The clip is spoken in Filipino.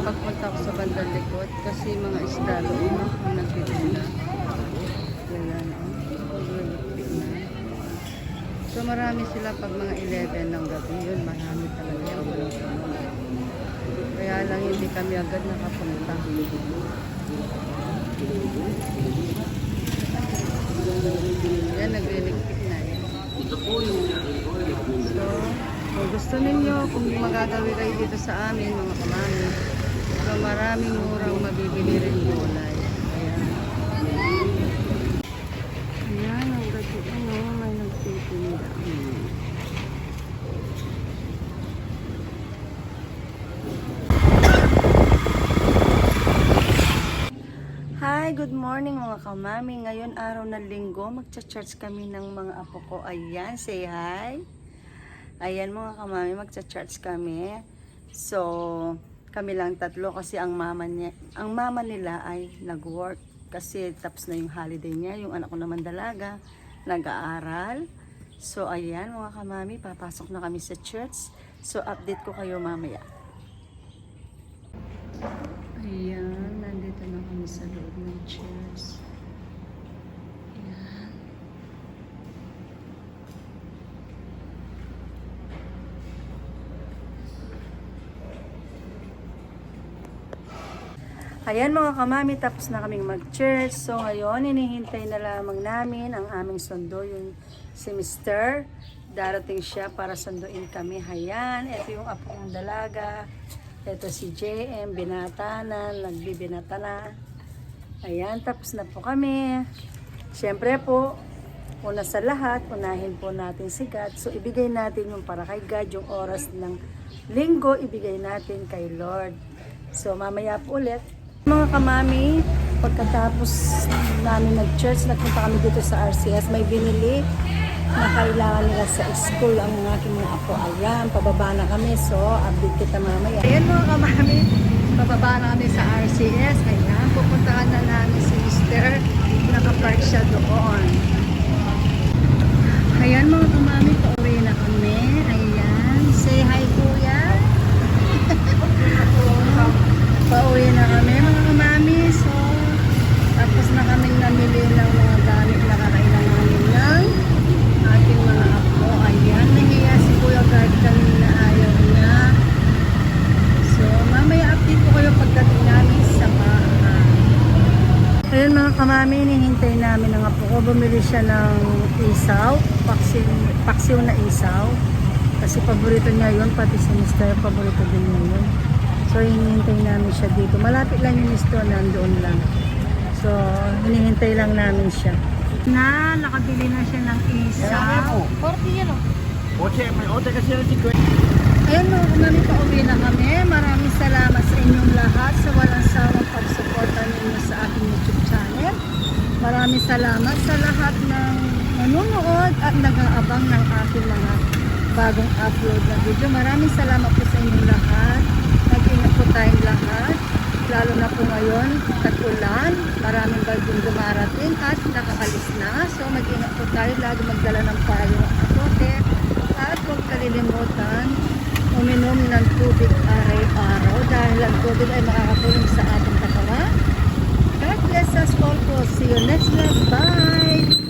pagpunta ko sa bandang likod kasi mga isda doon no, ang nagligpi na. So marami sila pag mga 11 ng gabi. Yun, marami talaga yung Kaya lang hindi kami agad nakapunta. Yan, nagliligpit na yan. So, kung gusto ninyo, kung magagawi kayo dito sa amin, mga kamami, so maraming murang mabibili rin gulay. Ayan. Ayan, ang gabi, ano, may nagtitinda. Hi, good morning mga kamami. Ngayon araw ng linggo, magcha-church kami ng mga apo ko. Ayan, say hi. Ayan mga kamami, magcha-church kami. So, kami lang tatlo kasi ang mama niya, ang mama nila ay nag-work kasi tapos na yung holiday niya. Yung anak ko naman dalaga, nag-aaral. So, ayan mga kamami, papasok na kami sa church. So, update ko kayo mamaya. Ayan, nandito na kami sa loob ng chairs. Ayan mga kamami, tapos na kaming mag-church. So ngayon, inihintay na lamang namin ang aming sundo, yung si Mr. Darating siya para sunduin kami. Ayan, ito yung apo kong dalaga. Ito si JM, binata na, nagbibinata na. Ayan, tapos na po kami. Siyempre po, una sa lahat, unahin po natin si God. So, ibigay natin yung para kay God, yung oras ng linggo, ibigay natin kay Lord. So, mamaya po ulit. Mga kamami, pagkatapos namin nag-church, nagpunta kami dito sa RCS, may binili na kailangan nila sa school ang mga aking mga apo. Ayan, pababa na kami. So, update kita mamaya. Ayan mga kamami, pababa na kami sa RCS. Ayan, pupuntahan na namin si Mr. Nakapark siya doon. Ayan mga kamami, pauwi na kami. Ayan, say hi kuya. Pauwi na kami mga kamami. So, tapos na kaming namili ng mga gamit na kakailanganin ng ating mga apo. Ayan, nahiya si Kuya Guard kanina ayaw niya. So, mamaya update ko kayo pagdating namin sa bahay. Ayun mga kamami, hinihintay namin ang apo ko. Bumili siya ng isaw, paksiw, paksiw na isaw. Kasi paborito niya yun, pati si Mr. paborito din niya yun. So, hinihintay namin siya dito. Malapit lang yung Mr. nandoon lang. So, hinihintay lang namin siya. Na, nakabili na siya ng isaw. 40 yan oh. Oche, may ote kasi yung 50. Ayun mga kamami, pauwi na kami. Maraming salamat sa inyong lahat sa walang sawang pagsuporta ninyo sa aking YouTube channel. Maraming salamat sa lahat ng nanonood at nag-aabang ng aking mga bagong upload na video. Maraming salamat po sa inyong lahat. Tayong lahat. Lalo na po ngayon, tag-ulan. Maraming bagong dumarating at nakakalis na. So mag-ingat po tayo. Lagi magdala ng payo at apote. At huwag kalilimutan uminom ng tubig araw-araw dahil ang tubig ay makakatulong sa ating katawan. God bless us all po. See you next vlog. Bye!